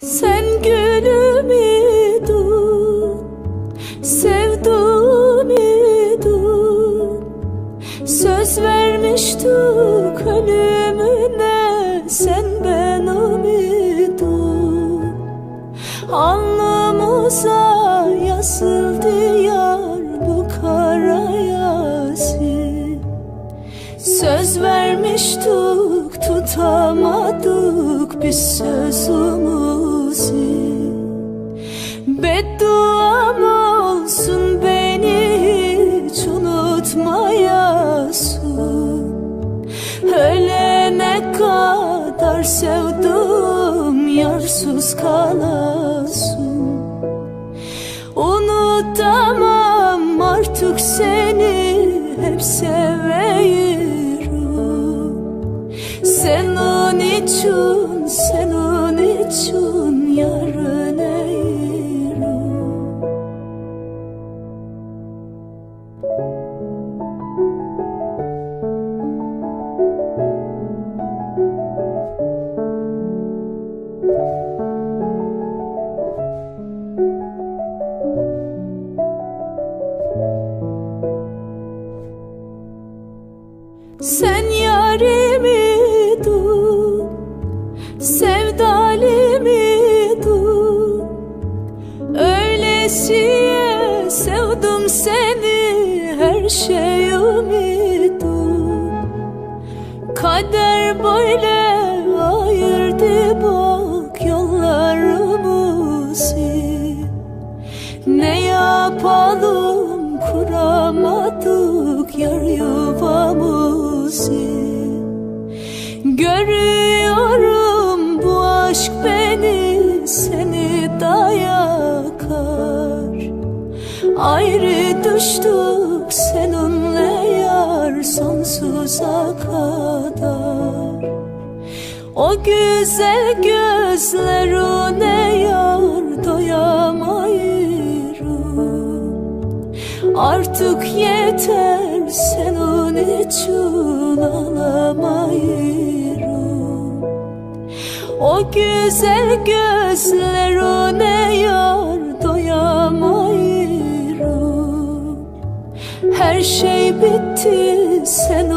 Sen gülümü dur, sevduğumu dur Söz vermiştik ölümüne sen benim dur Alnımıza yazıldı yar bu kara yazı Söz vermiştik tutamadık biz sözümüzü unutmayasın Ölene kadar sevdim yarsız kalasın Unutamam artık seni hep seviyorum. Senin için, senin için Sen yarimi dur, sevdalimi dur Öylesiye sevdim seni her şeyimi dur Kader böyle ayırdı bak yollarımızı. Ne yapalım kuramadık yar yuvamızı Görüyorum bu aşk beni seni da yakar Ayrı düştük seninle yar sonsuza kadar. O güzel gözlerine yar doyamayırım Artık yeter senin için O güzel gözlerine yar doyamayırım her şey bitti senin